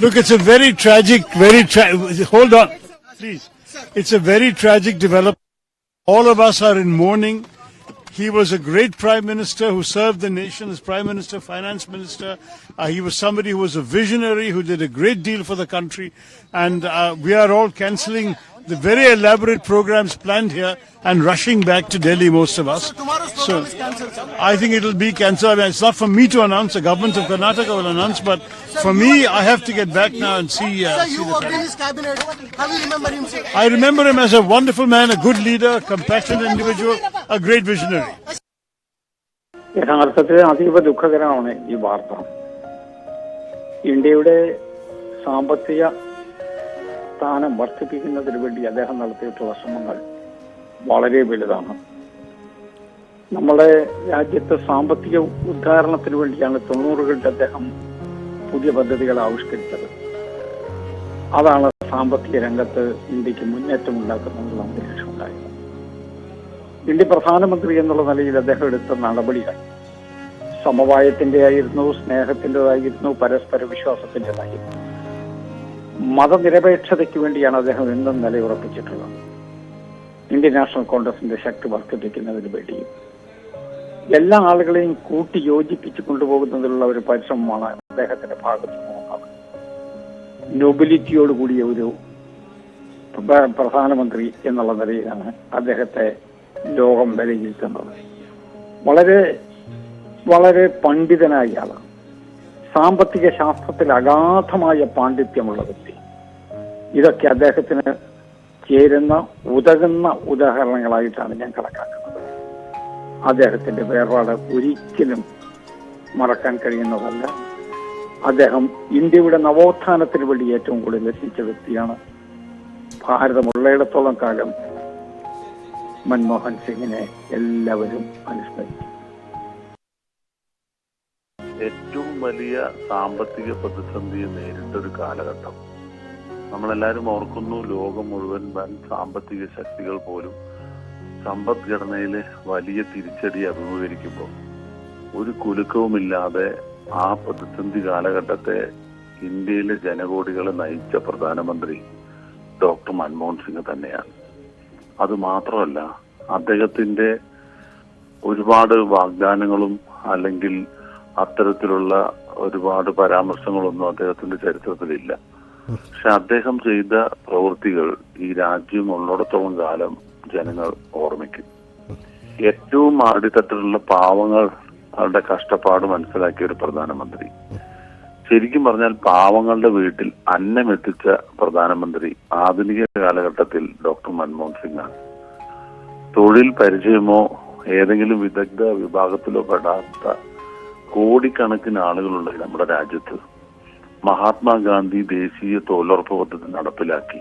Look, it's a very tragic, very tra- hold on, please. It's a very tragic development. All of us are in mourning. He was a great prime minister who served the nation as prime minister, finance minister. Uh, he was somebody who was a visionary who did a great deal for the country. And uh, we are all cancelling the very elaborate programs planned here and rushing back to Delhi, most of us. Tomorrow's So program is cancelled, sir. I think it will be cancelled. I mean, it's not for me to announce. The government of Karnataka will announce. But for me, I have to get back now and see. Uh, Sir, see you the worked in family. his cabinet. How do you remember him, sir? I remember him as a wonderful man, a good leader, a compassionate individual, a great visionary. യഥാർത്ഥത്തിൽ അതീവ ദുഃഖകരമാണ് ഈ വാർത്ത ഇന്ത്യയുടെ സാമ്പത്തിക സ്ഥാനം വർദ്ധിപ്പിക്കുന്നതിന് വേണ്ടി അദ്ദേഹം നടത്തിയിട്ടുള്ള ശ്രമങ്ങൾ വളരെ വലുതാണ്. നമ്മുടെ രാജ്യത്തെ സാമ്പത്തിക ഉദ്ധാരണത്തിന് വേണ്ടിയാണ് തൊണ്ണൂറുകളിൽ അദ്ദേഹം പുതിയ പദ്ധതികൾ ആവിഷ്കരിച്ചത്. അതാണ് സാമ്പത്തിക രംഗത്ത് ഇന്ത്യയ്ക്ക് മുന്നേറ്റം ഉണ്ടാക്കുന്നതിനുള്ള അന്തരീക്ഷം ഉണ്ടായത്. ഇന്ത്യ പ്രധാനമന്ത്രി എന്നുള്ള നിലയിൽ അദ്ദേഹം എടുത്ത നടപടികൾ സമവായത്തിന്റെ ആയിരുന്നു സ്നേഹത്തിന്റെതായിരുന്നു പരസ്പര വിശ്വാസത്തിന്റെതായിരുന്നു. മതനിരപേക്ഷതയ്ക്ക് വേണ്ടിയാണ് അദ്ദേഹം എന്നും നിലയുറപ്പിച്ചിട്ടുള്ളത്. ഇന്ത്യൻ നാഷണൽ കോൺഗ്രസിന്റെ ശക്തി വർദ്ധിപ്പിക്കുന്നതിന് വേണ്ടിയും. എല്ലാ ആളുകളെയും കൂട്ടി യോജിപ്പിച്ചു കൊണ്ടുപോകുന്നതിനുള്ള ഒരു പരിശ്രമമാണ് അദ്ദേഹത്തിന്റെ ഭാഗത്ത് നോക്കുന്നത് നൊബിലിറ്റിയോട് കൂടിയ ഒരു പ്ര- പ്രധാനമന്ത്രി എന്നുള്ള നിലയിലാണ് അദ്ദേഹത്തെ ലോകം വിലയിരുത്തുന്നത്. വളരെ വളരെ പണ്ഡിതനായ ആളാണ്. സാമ്പത്തിക ശാസ്ത്രത്തിൽ അഗാധമായ പാണ്ഡിത്യമുള്ള വ്യക്തി. ഇതൊക്കെ അദ്ദേഹത്തിന് ചേരുന്ന ഉതകുന്ന ഉദാഹരണങ്ങളായിട്ടാണ് ഞാൻ കണക്കാക്കുന്നത്. അദ്ദേഹത്തിന്റെ വേർപാട് ഒരിക്കലും മറക്കാൻ കഴിയുന്നതല്ല. അദ്ദേഹം ഇന്ത്യയുടെ നവോത്ഥാനത്തിന് വേണ്ടി ഏറ്റവും കൂടുതൽ രസിച്ച വ്യക്തിയാണ്. ഭാരതമുള്ളയിടത്തോളം കാലം മൻമോഹൻ സിംഗിനെ എല്ലാവരും അനുസ്മരിക്കും ഏറ്റവും വലിയ സാമ്പത്തിക പ്രതിസന്ധിയെ നേരിട്ട ഒരു കാലഘട്ടം. നമ്മളെല്ലാവരും ഓർക്കുന്നു ലോകം മുഴുവൻ വൻ സാമ്പത്തിക ശക്തികൾ പോലും സമ്പദ്ഘടനയിലെ വലിയ തിരിച്ചടി അഭിമുഖീകരിക്കുമ്പോൾ ഒരു കുലുക്കവുമില്ലാതെ ആ പ്രതിസന്ധി കാലഘട്ടത്തെ ഇന്ത്യയിലെ ജനകോടികളെ നയിച്ച പ്രധാനമന്ത്രി ഡോക്ടർ മൻമോഹൻ സിംഗ് തന്നെയാണ്. അത് മാത്രമല്ല അദ്ദേഹത്തിന്റെ ഒരുപാട് വാഗ്ദാനങ്ങളും അല്ലെങ്കിൽ അത്തരത്തിലുള്ള ഒരുപാട് പരാമർശങ്ങളൊന്നും അദ്ദേഹത്തിന്റെ ചരിത്രത്തിലില്ല. പക്ഷെ അദ്ദേഹം ചെയ്ത പ്രവൃത്തികൾ ഈ രാജ്യം ഉള്ളിടത്തോളം കാലം ജനങ്ങൾ ഓർമ്മിക്കും. ഏറ്റവും അടിത്തട്ടിലുള്ള പാവങ്ങൾ അവരുടെ കഷ്ടപ്പാട് മനസ്സിലാക്കിയ ഒരു പ്രധാനമന്ത്രി. ശരിക്കും പറഞ്ഞാൽ പാവങ്ങളുടെ വീട്ടിൽ അന്നമെത്തിച്ച പ്രധാനമന്ത്രി ആധുനിക കാലഘട്ടത്തിൽ ഡോക്ടർ മൻമോഹൻ സിംഗാണ്. തൊഴിൽ പരിചയമോ ഏതെങ്കിലും വിദഗ്ധ വിഭാഗത്തിലോ പെടാത്ത കോടിക്കണക്കിന് ആളുകളുള്ള നമ്മുടെ രാജ്യത്ത്. മഹാത്മാഗാന്ധി ദേശീയ തൊഴിലുറപ്പ് പദ്ധതി നടപ്പിലാക്കി.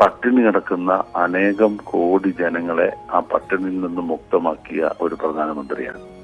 പട്ടിണി കിടക്കുന്ന അനേകം കോടി ജനങ്ങളെ ആ പട്ടിണിയിൽ നിന്ന് മുക്തമാക്കിയ ഒരു പ്രധാനമന്ത്രിയാണ്.